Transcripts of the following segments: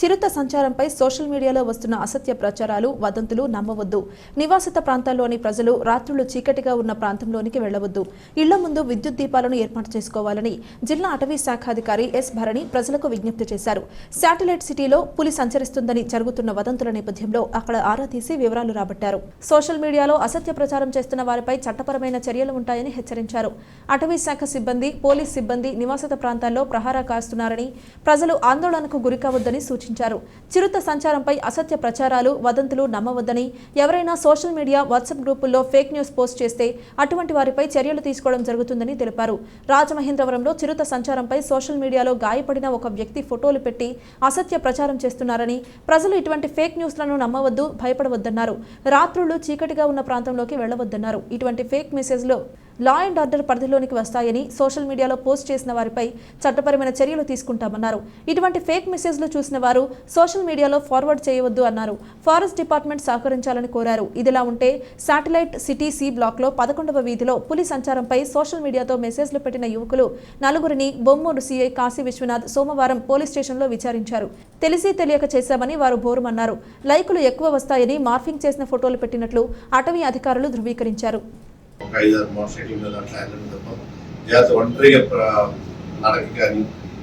చిరుత సంచారంపై social మీడియాలో వస్తున్న అసత్య ప్రచారాలు వదంతులు నమ్మవద్దు. నివాసిత ప్రాంతాల్లోని ప్రజలు రాత్రులు చీకటిగా ఉన్న ప్రాంతంలోనికి వెళ్ళవద్దు ఇళ్ళ ముందు విద్యుత్ దీపాలను ఏర్పాటు చేసుకోవాలని జిల్లా అటవీ శాఖాధికారి ఎస్ భరణి ప్రజలకు విజ్ఞప్తి చేశారు. శాటిలైట్ సిటీలో పులి సంచరిస్తుందని జరుగుతున్న వదంతుల నేపథ్యంలో అక్కడ ఆరా తీసి వివరాలు రాబట్టారు. సోషల్ మీడియాలో అసత్య ప్రచారం చేస్తున్న వారిపై చట్టపరమైన చర్యలు ఉంటాయని హెచ్చరించారు. అటవీ శాఖ సిబ్బంది పోలీస్ సిబ్బంది నివాసిత ప్రాంతాల్లో ప్రహారా కాస్తున్నారని ప్రజలు ఆందోళనకు గురికావద్దని సూచించారు. చిరుత సంచారంపై అసత్య ప్రచారాలు వదంతులు నమ్మవద్దని ఎవరైనా సోషల్ మీడియా వాట్సాప్ గ్రూపుల్లో ఫేక్ న్యూస్ పోస్ట్ చేస్తే అటువంటి వారిపై చర్యలు తీసుకోవడం జరుగుతుందని తెలిపారు. రాజమహేంద్రవరంలో చిరుత సంచారంపై సోషల్ మీడియాలో గాయపడిన ఒక వ్యక్తి ఫోటోలు పెట్టి అసత్య ప్రచారం చేస్తున్నారని ప్రజలు ఇటువంటి ఫేక్ న్యూస్లను నమ్మవద్దు భయపడవద్దన్నారు. రాత్రులు చీకటిగా ఉన్న ప్రాంతంలోకి వెళ్ళవద్దన్నారు ఇటువంటి ఫేక్ మెసేజ్లు లా అండ్ ఆర్డర్ పరిధిలోనికి వస్తాయని సోషల్ మీడియాలో పోస్ట్ చేసిన వారిపై చట్టపరమైన చర్యలు తీసుకుంటామన్నారు. ఇటువంటి ఫేక్ మెసేజ్లు చూసిన వారు సోషల్ మీడియాలో ఫార్వర్డ్ చేయవద్దు అన్నారు. ఫారెస్ట్ డిపార్ట్మెంట్ సహకరించాలని కోరారు. ఇదిలా ఉంటే శాటిలైట్ సిటీ సి బ్లాక్లో పదకొండవ వీధిలో పులి సంచారంపై సోషల్ మీడియాతో మెసేజ్లు పెట్టిన యువకులు నలుగురిని బొమ్మూరు సీఐ కాశీ విశ్వనాథ్ సోమవారం పోలీస్ స్టేషన్లో విచారించారు. తెలిసి తెలియక చేశామని వారు బోరుమన్నారు. లైకులు ఎక్కువ వస్తాయని మార్ఫింగ్ చేసిన ఫోటోలు పెట్టినట్లు అటవీ అధికారులు ధృవీకరించారు. ఒక ఐదారు మోటార్ సైకిల్ మీద అట్లా వెళ్ళడం తప్ప లేకపోతే ఒంటరిగా నడక కానీ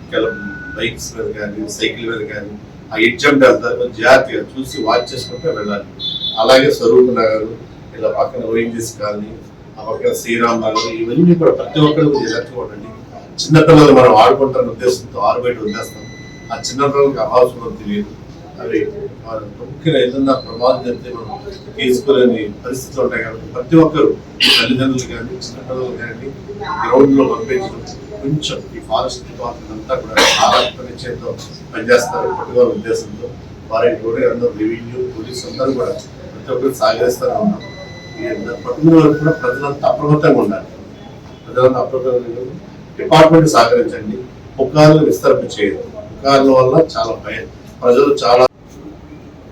కేవలం బైక్స్ మీద కానీ సైకిల్ మీద కానీ ఆ ఎగ్జామ్ వెళ్తారు జాతీయ చూసి వాచ్ చేసుకుంటూ వెళ్ళాలి. అలాగే స్వరూప్ నగర్ ఇలా పక్కన ఓఎన్జిస్ కానీ ఆ పక్కన శ్రీరామ్ నగర్ ఇవన్నీ కూడా ప్రతి ఒక్కరు జాగ్రత్త చూడండి. చిన్నపిల్లలు మనం ఆడుకుంటున్న ఉద్దేశంతో ఆరు బయట వదిలేస్తాం. ఆ చిన్నపిల్లలకి అవాల్సిన తెలియదు. అవి ముఖ్యంగా ఏదన్నా ప్రమాదం జరిగితే మనం తీసుకోలేని పరిస్థితులు ఉంటాయి కాబట్టి ప్రతి ఒక్కరు తల్లిదండ్రులు కానీ చిన్నపిల్లలు కానీ గ్రౌండ్లో పంపించడం కొంచెం ఈ ఫారెస్ట్ డిపార్ట్మెంట్ అంతా కూడా ఆరోగ్య నిశ్చయంతో పనిచేస్తారు. పట్టుకోవాల ఉద్దేశంతో వారి కూడా అందరూ రెవెన్యూ పోలీసు అందరూ కూడా ప్రతి ఒక్కరు సాగరిస్తూనే ఉన్నాం ఈ పట్టుకునే వరకు కూడా ప్రజలంతా అప్రమత్తంగా ఉండాలి. ప్రజలంతా అప్రమత్తంగా డిపార్ట్మెంట్ సహకరించండి. పుకార్లు విస్తరింప చేయదు పుకార్ల వల్ల చాలా భయం. ప్రజలు చాలా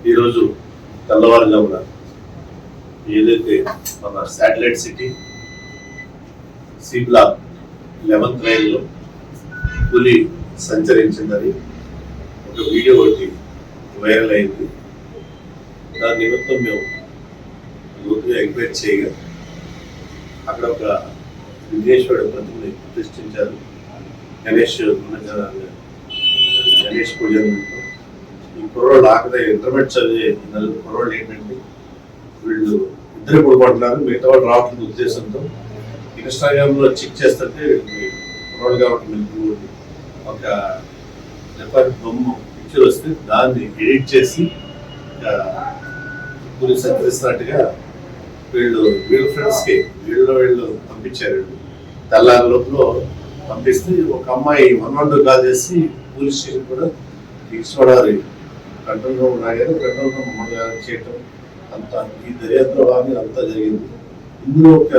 ఈరోజు తెల్లవారుజామున ఏదైతే మన satellite city C block eleventh లైన్లో పులి సంచరించిందని ఒక వీడియో ఒకటి వైరల్ అయింది. దాని నిమిత్తం మేము లోతుగా ఎంక్వైరీ చేయగా అక్కడ ఒక విఘ్నేశ్వరుడు ప్రతిమని ప్రతిష్ఠించారు. గణేష్ ఉన్న గణేష్ పూజ నిమిత్తం కుర్రోళ్ళు ఆకలి ఇంటర్మీడియట్ చదివే నలుగురు కుర్రోళ్ళు ఏంటంటే వీళ్ళు ఇద్దరు పడుకుంటున్నారు మిగతా వాళ్ళు రావట్లేదు ఉద్దేశంతో. ఇన్స్టాగ్రామ్లో చెక్ చేస్తుంటే కుర్రోళ్ళు కాబట్టి మీకు ఒక జపాన్ బొమ్మ పిక్చర్ వస్తే దాన్ని ఎడిట్ చేసి పోలీస్ సంచరిస్తున్నట్టుగా వీళ్ళు వీళ్ళ ఫ్రెండ్స్కి వీళ్ళు వీళ్ళు పంపించారు. తెల్లారి లోపల పంపిస్తే ఒక అమ్మాయి వన్ వన్ కాల్ చేసి పోలీస్ స్టేషన్ కూడా తీసుకోవడానికి కంట్రోల్లో ఉన్నాయని రాగారు కంట్రోల్ రూమ్ మమ్మల్ని చేయటం అంతా ఈ దర్యాప్తు భాగంగా అంతా జరిగింది. ఇందులో ఒక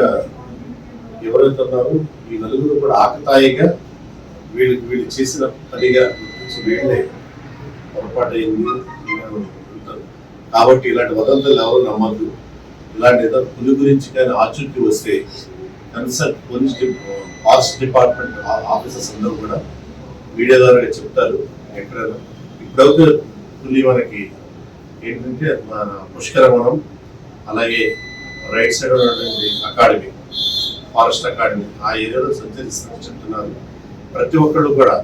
ఎవరైతే ఉన్నారు. ఈ నలుగురు కూడా ఆకతాయిగా వీళ్ళకి వీళ్ళు చేసిన పనిగా గుర్తించి వీళ్ళే పొరపాటు అయింది కాబట్టి ఇలాంటి వదంతులు ఎవరు నమ్మద్దు. ఇలాంటి ఏదో పులి గురించి కానీ ఆచూకీ వస్తే కన్సర్ట్ పోలీస్ డి- ఫారెస్ట్ డిపార్ట్మెంట్ ఆఫీసర్స్ అందరూ కూడా మీడియా ద్వారా చెప్తారు. ఎక్కడైనా ఇప్పుడైతే పులి మనకి ఏంటంటే మన పుష్కరవనం అలాగే రైట్ సైడ్ ఉన్నటువంటి అకాడమీ ఫారెస్ట్ అకాడమీ ఆ ఏరియాలో సంచరిస్తున్నారు చెప్తున్నారు. ప్రతి ఒక్కళ్ళు కూడా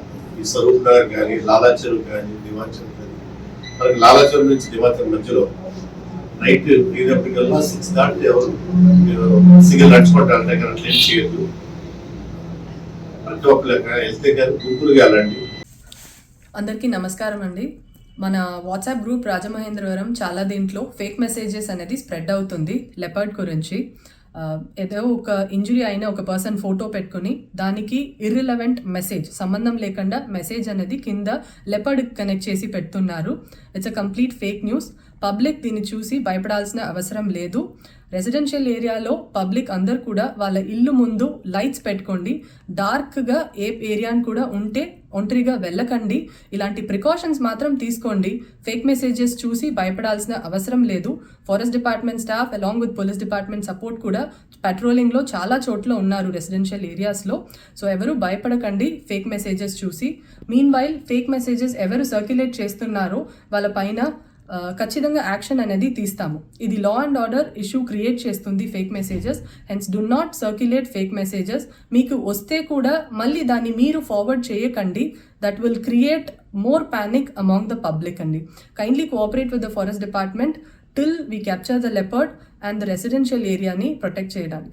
ఈ స్వరూప్ నగర్ కానీ లాలాచెరు కానీ దివాచర్ కానీ మనకి లాలాచెరు నుంచి దివాచర్ మధ్యలో నైట్ అయినప్పటికల్లా సిక్స్ దాటి ఎవరు? మీరు సింగిల్ నడుచుకుంటూ దగ్గర కానీ ఏం చేయొద్దు. ప్రతి ఒక్కరు వెళ్తే కానీ గుంపులుగా వెళ్ళండి. అందరికీ నమస్కారం అండి. మన వాట్సాప్ గ్రూప్ రాజమహేంద్రవరం చాలా దీంట్లో ఫేక్ మెసేజెస్ అనేది స్ప్రెడ్ అవుతుంది లెపర్డ్ గురించి. ఏదో ఒక ఇంజురీ అయిన ఒక పర్సన్ ఫోటో పెట్టుకుని దానికి ఇర్రిలవెంట్ మెసేజ్ సంబంధం లేకుండా మెసేజ్ అనేది కింద లెపర్డ్ కనెక్ట్ చేసి పెడుతున్నారు. It's a complete fake news public దీన్ని చూసి భయపడాల్సిన అవసరం లేదు. రెసిడెన్షియల్ ఏరియాలో పబ్లిక్ అందరు కూడా వాళ్ళ ఇల్లు ముందు లైట్స్ పెట్టుకోండి. డార్క్గా ఏ ఏరియాని కూడా ఉంటే ఒంటరిగా వెళ్ళకండి. ఇలాంటి ప్రికాషన్స్ మాత్రం తీసుకోండి. ఫేక్ మెసేజెస్ చూసి భయపడాల్సిన అవసరం లేదు. Forest department staff along with police department support కూడా పెట్రోలింగ్లో చాలా చోట్ల ఉన్నారు రెసిడెన్షియల్ ఏరియాస్లో. సో ఎవరు భయపడకండి ఫేక్ మెసేజెస్ చూసి. మీన్ వైల్ ఫేక్ మెసేజెస్ ఎవరు సర్క్యులేట్ చేస్తున్నారో వాళ్ళ పైన ఖచ్చితంగా యాక్షన్ అనేది తీస్తాము. ఇది law and order issue create చేస్తుంది fake messages hence do not circulate fake messages మీకు వస్తే కూడా మళ్ళీ దాన్ని మీరు ఫార్వర్డ్ చేయకండి. That will create more panic among the public అండి. Kindly cooperate with the forest department till we capture the leopard and the residential ఏరియాని protect చేయడానికి.